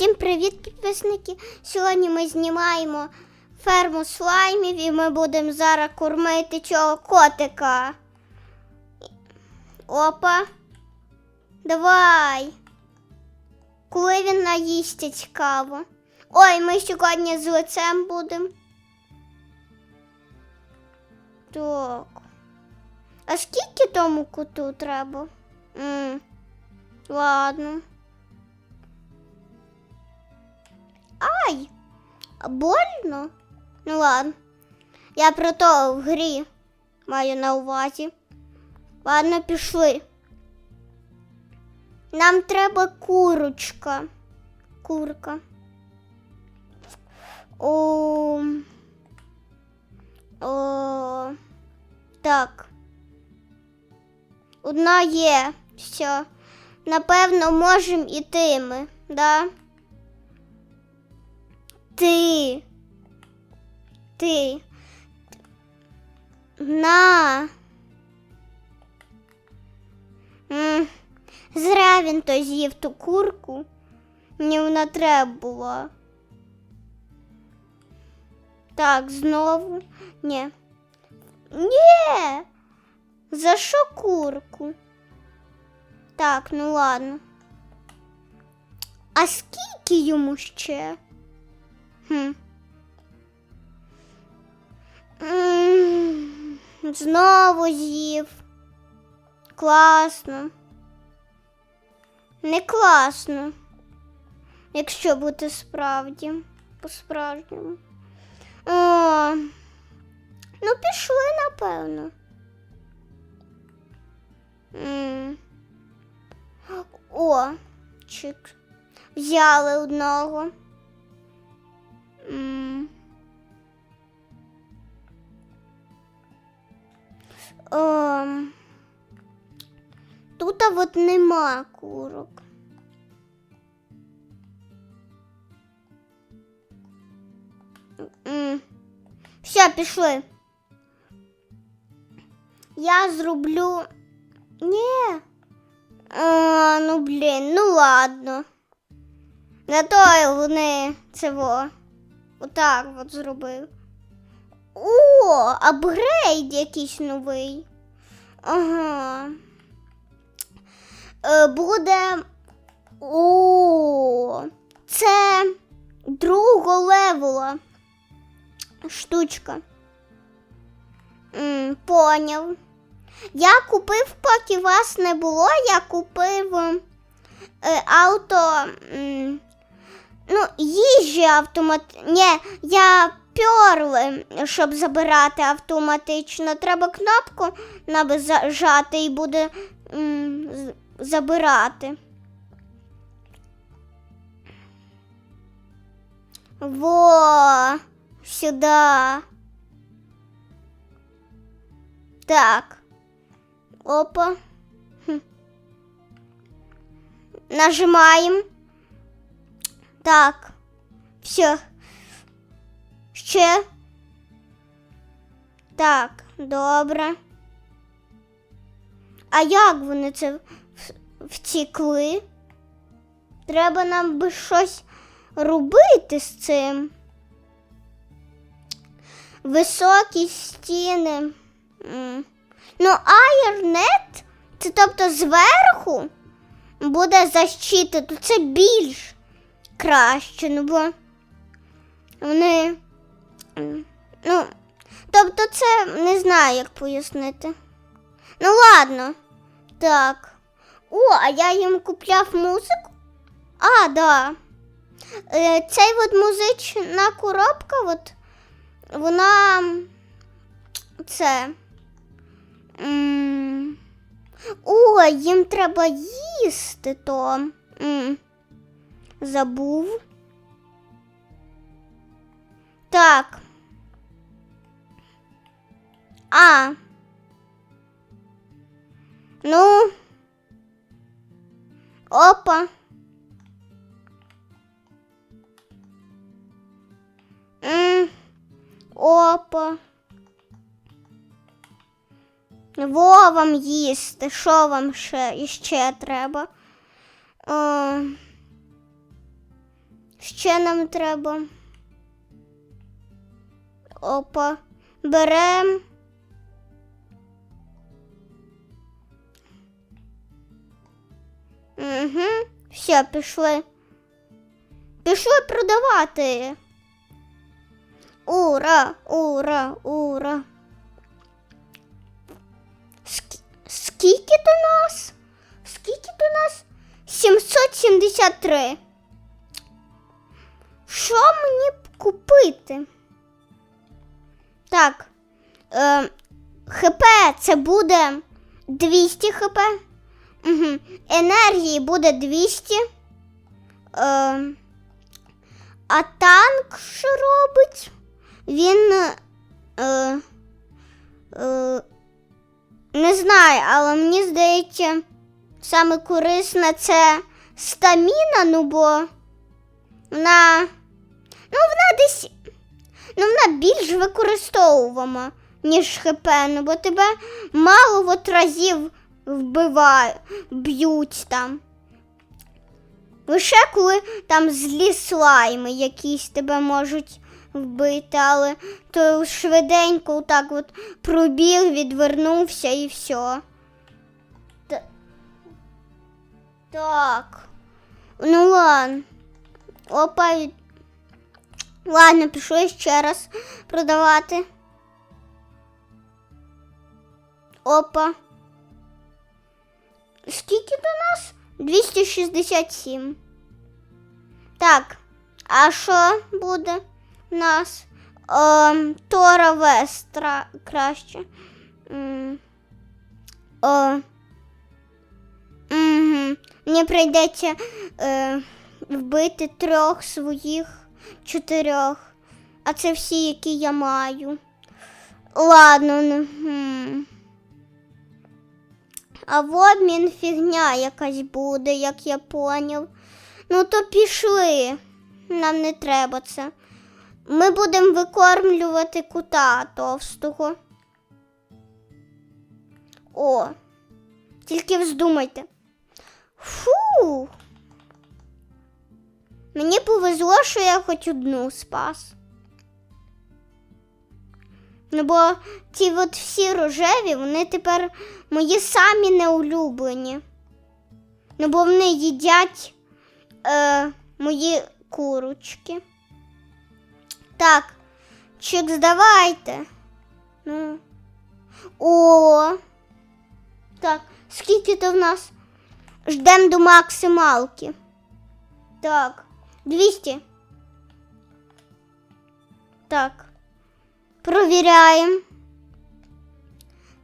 Всім привіт, підписники! Сьогодні ми знімаємо ферму слаймів і ми будемо зараз кормити цього котика. Опа. Давай. Коли він наїсться цікаво. Ой, ми сьогодні з лицем будемо. Так. А скільки тому коту треба? м ладно. Ай! Больно? Ну ладно. Я про то в грі маю на увазі. Ладно, пішли. Нам треба курочка. Курка. О, о, так. Одна є. Все. Напевно, можемо іти ми, да? Ти. Ти. На. Зря він то з'їв ту курку. Мені вона треба була. Так, знову. Ні. Ні. За що курку? Так, ну ладно. А скільки йому ще? Знову з'їв. Класно. Не класно. Якщо бути справді, по-справжньому. О, ну, пішли, напевно. М. О, чик. Взяли одного. М. Ем, Тут от нема курок. Все, пішли. Я зроблю. Ні. А, ну блін, ну ладно. Зато вони цього. Отак от зробив. О, апгрейд якийсь новий. Ага. Е, буде. О, це другого левела штучка. М, поняв. Я купив, поки вас не було, я купив е, авто. м, ну, їжі автомат. Ні, я перли, щоб забирати автоматично. Треба кнопку нажати і буде м, забирати. Во, сюда. Так. Опа. Хм. Нажимаем. Так. Все. Ще. Так, добре. А як вони це втікли? Треба нам би щось робити з цим. Високі стіни. Ну, айрнет, це тобто зверху буде защита, то це більш краще, ну бо вони. Ну, тобто це не знаю, як пояснити. Ну, ладно. Так. О, а я їм купляв музику? А, да. Е, цей от музична коробка, от, вона це. м, О, їм треба їсти то. М, Забув. Так. А. Ну. Опа. М, Опа. Во вам їсти, що вам ще іще треба? О, ще нам треба. Опа. Берем. Угу. Все, пішли. Пішли продавати. Ура, ура, ура. Ск- Скільки до нас? Скільки до нас? 773. Купити? Так. Е, ХП це буде 200 ХП. Угу. Енергії буде 200. Е, а танк що робить? Він. Е, е, не знаю, але мені здається, саме корисна це стаміна, ну бо вона. Ну, вона десь. Ну, вона більш використовувана, ніж ну бо тебе мало от разів вбивають, б'ють там. Лише коли там злі слайми якісь тебе можуть вбити, але то швиденько так от пробіг, відвернувся і все. Та- Так. Ну ладно. Опа. Ладно, пішли ще раз продавати. Опа. Скільки до нас? 267. Так, а що буде в нас? Ем, Тора Вестра краще. М, О. Угу. Мені прийдеться е, вбити трьох своїх чотирьох. А це всі, які я маю. Ладно. ну. А в обмін фігня якась буде, як я поняв. Ну то пішли. Нам не треба це. Ми будемо викормлювати кута товстого. О, тільки вздумайте. Фу. Мені повезло, що я хоч одну спас. Ну, бо ті от всі рожеві, вони тепер мої самі неулюблені. Ну, бо вони їдять е, мої курочки. Так, чик, здавайте. Ну. О. Так, скільки то в нас? Ждем до максималки. Так, 200. Так. Провіряємо.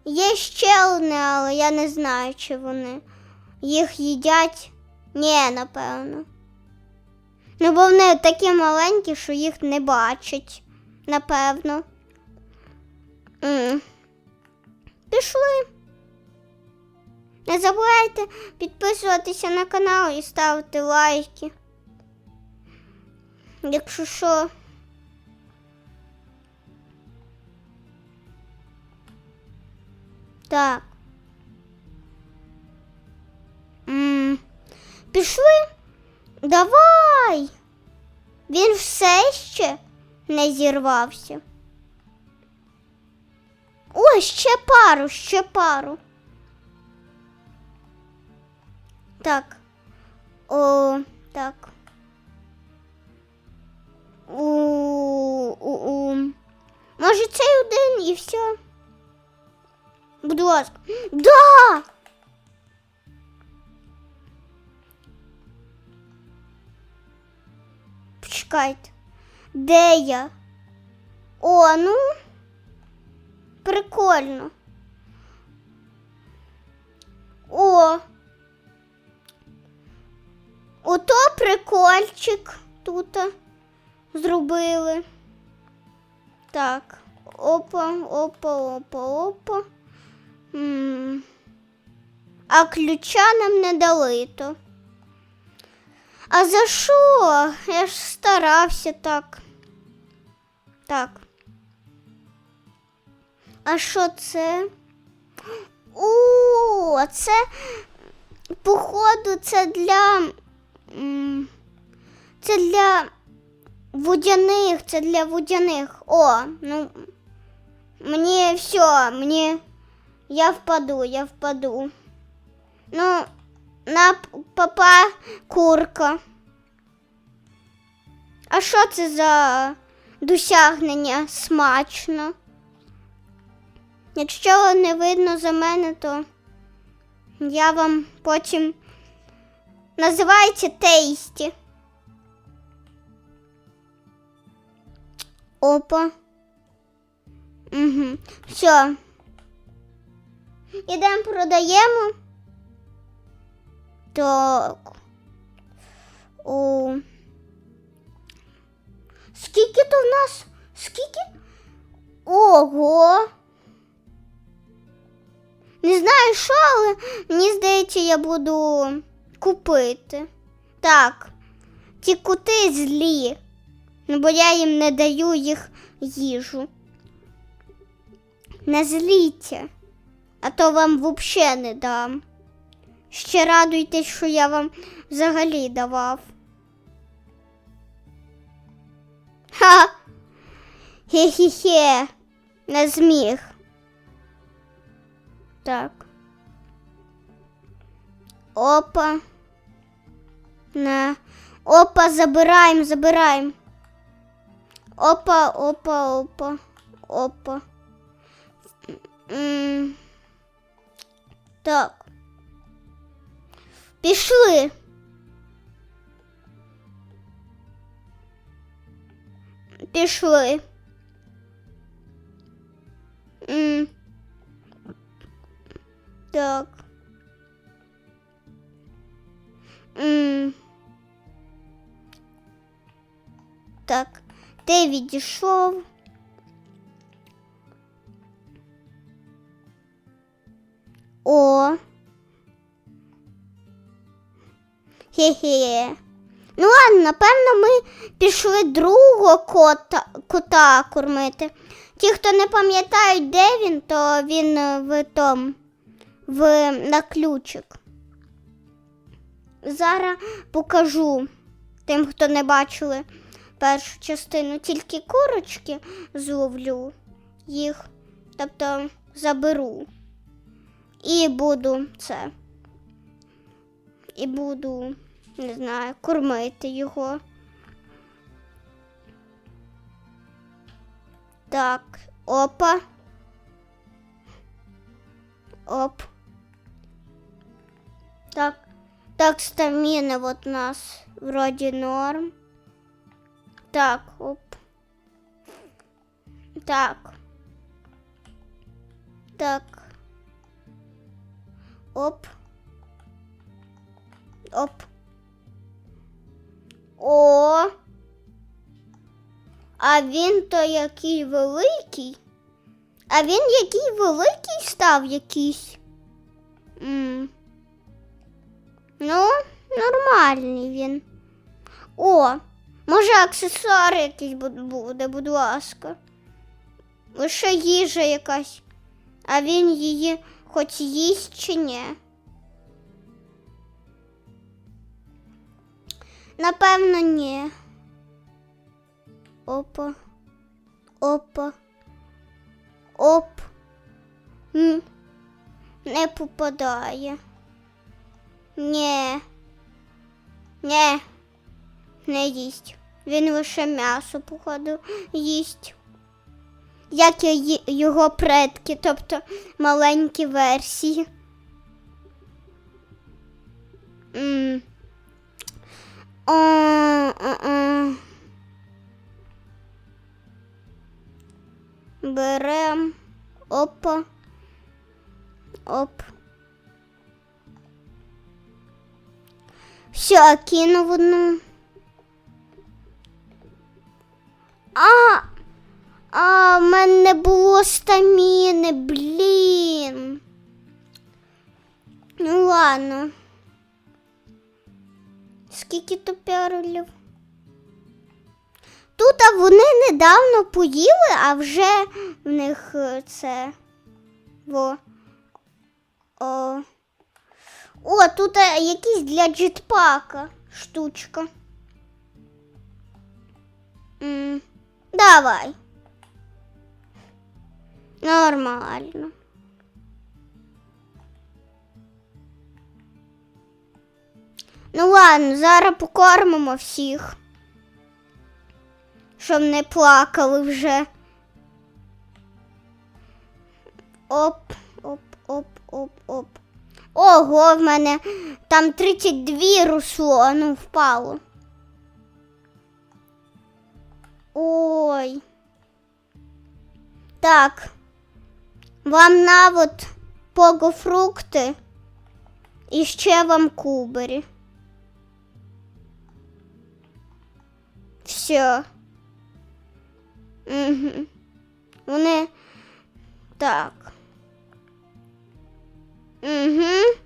Є ще одне, але я не знаю, чи вони їх їдять. Ні, напевно. Ну, бо вони такі маленькі, що їх не бачать, напевно. М. Пішли. Не забувайте підписуватися на канал і ставити лайки. Якщо що. Так. М, Пішли? Давай. Він все ще не зірвався. Ой, ще пару, ще пару. Так. О, так. У, у, у. Може, цей один і все. Будь ласка. Да! Почекайте. Де я? О, ну. Прикольно. О. Ото прикольчик тут зробили. Так. Опа, опа, опа, опа. М. А ключа нам не дали то. А за що? Я ж старався так. Так. А що це? О, це походу це для. м, Це для Водяних, це для водяних. О, ну мені все, мені. Я впаду, я впаду. Ну, на папа курка. А що це за досягнення смачно? Якщо не видно за мене, то я вам потім називається тейсті. Опа. Угу. Все. Ідемо продаємо. Так. О. Скільки то в нас? Скільки? Ого. Не знаю що, але мені здається, я буду купити. Так. Ті кути злі. Ну, бо я їм не даю їх їжу. Не зліться, а то вам взагалі не дам. Ще радуйтесь, що я вам взагалі давав. Ха! Хе-хе-хе, не зміг. Так. Опа. На. Опа, забираємо, забираємо. Опа, опа, опа, опа. М. Так. Пішли. Пішли. М. Так. М. Так, ти відійшов. О. Хе-хе. Ну ладно, напевно, ми пішли другого кота, кота кормити. Ті, хто не пам'ятають, де він, то він е, в том, в, на ключик. Зараз покажу тим, хто не бачили першу частину, тільки курочки зловлю їх, тобто заберу. І буду це. І буду, не знаю, кормити його. Так, опа. Оп. Так, так, стаміна вот у нас вроді норм. Так, оп. Так. Так. Оп. Оп. О. А він то який великий. А він який великий став якийсь. М. Ну, нормальний він. О, може аксесуар якийсь бу- буде, будь ласка. Лише їжа якась. А він її хоч їсть чи ні. Напевно, ні. Опа. Опа. Оп. М. Не попадає. Ні. Ні. Не їсть. Він лише м'ясо, походу, їсть. Як і його предки, тобто маленькі версії. М. О. Берем. Опа. Оп. Все, кинув одну. А, в мене не було стаміни, блін. Ну ладно. Скільки то перлів? Тут а вони недавно поїли, а вже в них е, це. Во. О, О тут е, якийсь для джетпака штучка. Давай. Нормально. Ну ладно, зараз покормимо всіх. Щоб не плакали вже. Оп, оп, оп, оп, оп. Ого, в мене там 32 русло, ну впало. Ой. Так. Вам на от погофрукти і ще вам кубері. Все. Угу. Вони так. Угу.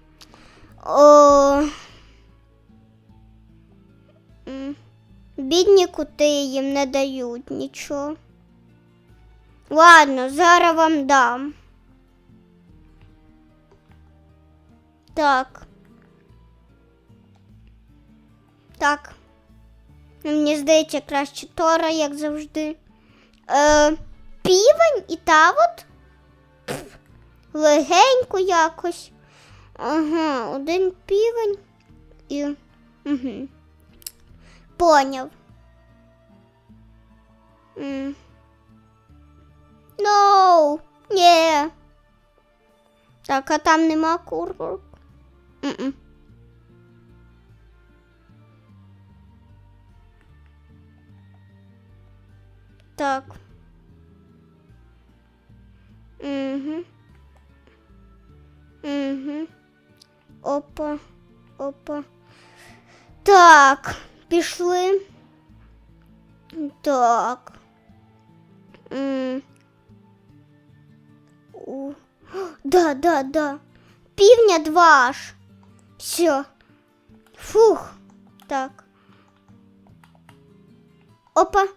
О. Бідні кути їм не дають нічого. Ладно, зараз вам дам. Так. Так. Мені здається, краще Тора, як завжди. Е, півень і та от. Легенько якось. Ага, один півень і. Угу. Поняв. М. No, ні. Так, а там нема курок. М-м. Так. Угу. Угу. Опа, опа. Так, пішли. Так. Да, да, да. Півня два аж. Все. Фух. Так. Опа.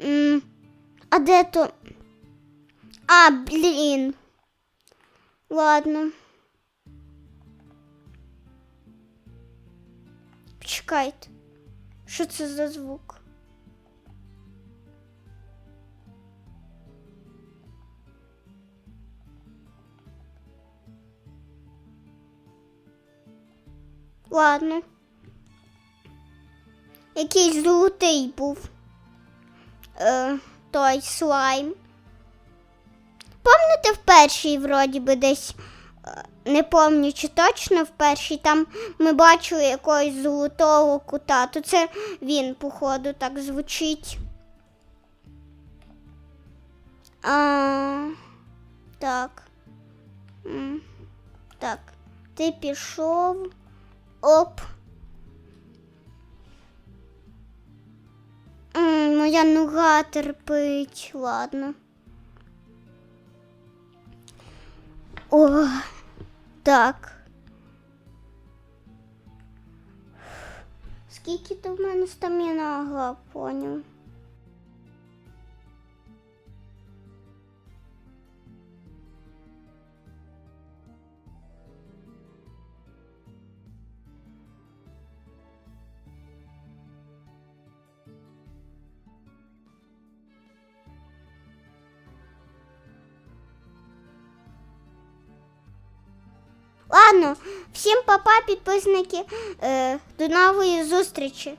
М. А де то? А, блін. Ладно. Чекайте. Що це за звук? Ладно. Якийсь золотий був. Е, той слайм. Помните в першій, вроді би, десь, е, не пам'ятаю, чи точно в першій, там ми бачили якогось золотого кута, то це він, походу, так звучить. А, так. Так, ти пішов. Оп. М, моя нога терпить, ладно. О, так. Скільки то в мене стаміна ага, поняв. Всім папа, підписники. Е, до нової зустрічі.